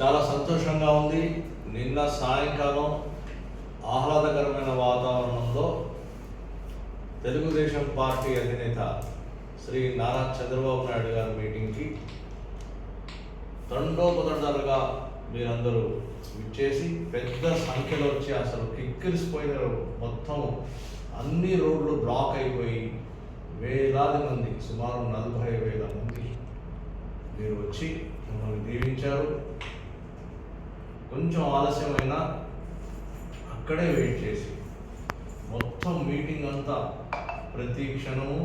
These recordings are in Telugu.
చాలా సంతోషంగా ఉంది. నిన్న సాయంకాలం ఆహ్లాదకరమైన వాతావరణంలో తెలుగుదేశం పార్టీ అధినేత శ్రీ నారా చంద్రబాబు నాయుడు గారి మీటింగ్కి తండోపతండాలుగా మీరందరూ విచ్చేసి పెద్ద సంఖ్యలో వచ్చి అసలు కిక్కిరిసిపోయినారు మొత్తం అన్ని రోడ్లు బ్లాక్ అయిపోయి వేలాది మంది సుమారు నలభై వేల మంది మీరు వచ్చి మమ్మల్ని దీవించారు. కొంచెం ఆలస్యమైన అక్కడే వెయిట్ చేసి. మొత్తం మీటింగ్ అంతా ప్రతి క్షణము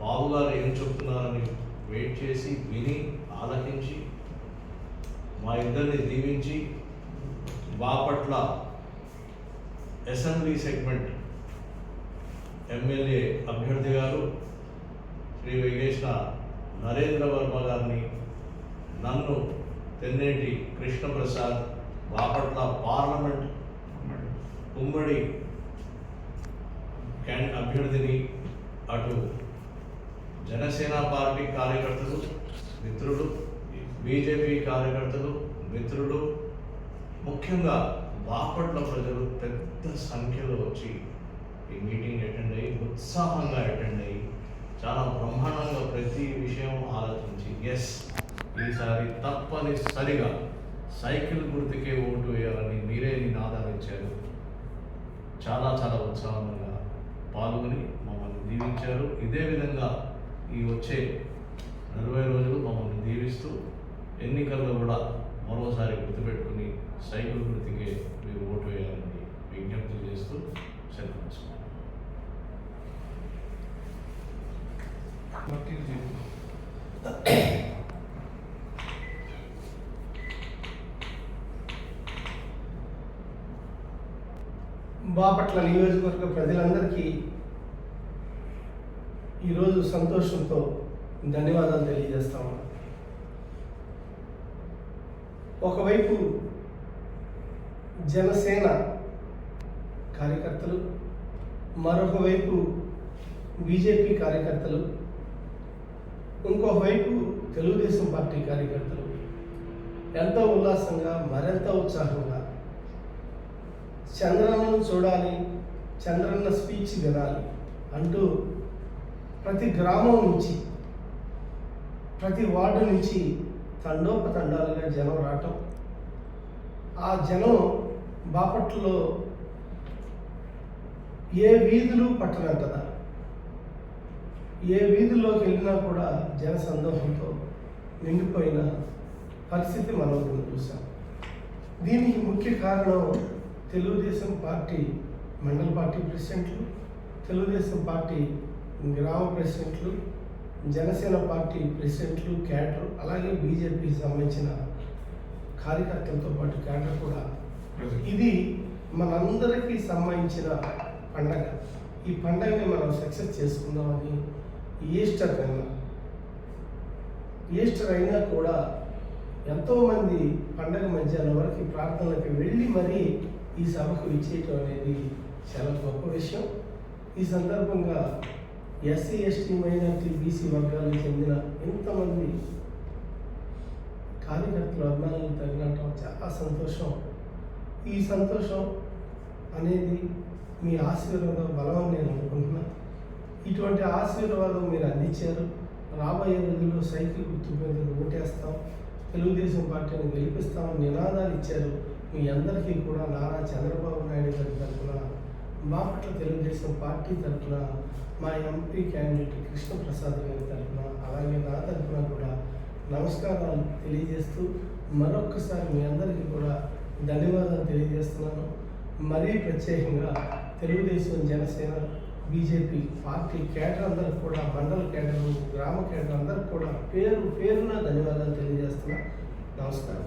బాబుగారు ఏం చెప్తున్నారని వెయిట్ చేసి విని ఆలకించి మా ఇద్దరిని దీవించి బాపట్ల అసెంబ్లీ సెగ్మెంట్ ఎమ్మెల్యే అభ్యర్థి గారు శ్రీ వెంకటేశ్వర నరేంద్ర వర్మ గారిని నన్ను తెన్నేటి కృష్ణప్రసాద్ బాపట్ల పార్లమెంట్ ఉమ్మడి. అభ్యర్థిని అటు జనసేన పార్టీ కార్యకర్తలు మిత్రులు బీజేపీ కార్యకర్తలు మిత్రులు ముఖ్యంగా బాపట్ల ప్రజలు పెద్ద సంఖ్యలో వచ్చి ఈ మీటింగ్ అటెండ్ అయ్యి ఉత్సాహంగా అటెండ్ అయ్యి చాలా బ్రహ్మాండంగా ప్రతి విషయం ఆలోచించి ఎస్ ఈసారి తప్పనిసరిగా సైకిల్ గుర్తుకే ఓటు వేయాలని మీరే నిన్న ఆధారించారు చాలా చాలా ఉత్సాహంగా పాల్గొని మమ్మల్ని దీవించారు. ఇదే విధంగా ఈ వచ్చే నలభై రోజులు మమ్మల్ని దీవిస్తూ ఎన్నికల్లో కూడా మరోసారి గుర్తుపెట్టుకుని సైకిల్ గుర్తుకే మీరు ఓటు వేయాలని విజ్ఞప్తి చేస్తూ సెలవు you. బాపట్ల నియోజకవర్గ ప్రజలందరికీ ఈరోజు సంతోషంతో ధన్యవాదాలు తెలియజేస్తాము ఒకవైపు జనసేన కార్యకర్తలు మరొక వైపు బీజేపీ కార్యకర్తలు ఇంకొక వైపు తెలుగుదేశం పార్టీ కార్యకర్తలు. ఎంతో ఉల్లాసంగా మరింత ఉత్సాహంగా చంద్రన్నను చూడాలి చంద్రన్న స్పీచ్ వినాలి అంటూ ప్రతి గ్రామం నుంచి ప్రతి వార్డు నుంచి తండోపతండాలుగా జనం రావటం. ఆ జనం బాపట్లలో ఏ వీధులు పట్టనంటదా ఏ వీధుల్లోకి వెళ్ళినా కూడా జన సందోహంతో నిండిపోయిన పరిస్థితి మనం చూసాం దీనికి ముఖ్య కారణం తెలుగుదేశం పార్టీ మండల పార్టీ ప్రెసిడెంట్లు తెలుగుదేశం పార్టీ గ్రామ ప్రెసిడెంట్లు జనసేన పార్టీ ప్రెసిడెంట్లు క్యాడర్ అలాగే బీజేపీకి సంబంధించిన కార్యకర్తలతో పాటు క్యాడర్ కూడా. ఇది మనందరికీ సంబంధించిన పండగ. ఈ పండగని మనం సక్సెస్ చేసుకుందామని ఈస్టర్ నిన్న ఈస్టర్ అయినా కూడా ఎంతోమంది పండగ మధ్యాహ్నం వరకు ప్రార్థనలకు వెళ్ళి మరీ ఈ సభకు ఇచ్చేయటం అనేది చాలా గొప్ప విషయం. ఈ సందర్భంగా ఎస్సీ ఎస్టీ మైనార్టీ బీసీ వర్గాలకు చెందిన ఎంతమంది కార్యకర్తలు అభిమానులు తగినటం చాలా సంతోషం. ఈ సంతోషం అనేది మీ ఆశీర్వాదం బలం నేను అనుకుంటున్నాను ఇటువంటి ఆశీర్వాదం మీరు అందించారు. రాబోయే రోజుల్లో సైకిల్ గుర్తు మీద ఓటేస్తాం. తెలుగుదేశం పార్టీని గెలిపిస్తామని నినాదాలు ఇచ్చారు. మీ అందరికీ కూడా నారా చంద్రబాబు నాయుడు గారి తరఫున బాపట్ల తెలుగుదేశం పార్టీ తరఫున మా ఎంపీ క్యాండిడేట్ కృష్ణప్రసాద్ గారి తరఫున అలాగే నా తరఫున కూడా నమస్కారాలు తెలియజేస్తూ మరొక్కసారి మీ అందరికీ కూడా ధన్యవాదాలు తెలియజేస్తున్నాను. మరీ ప్రత్యేకంగా Telugu Desam Janasena BJP party cadre అందరికి కూడా మండల కేడర్ గ్రామ కేడర్ అందరికి కూడా పేరు పేరున ధన్యవాదాలు తెలియజేస్తున్నా. నమస్కారం.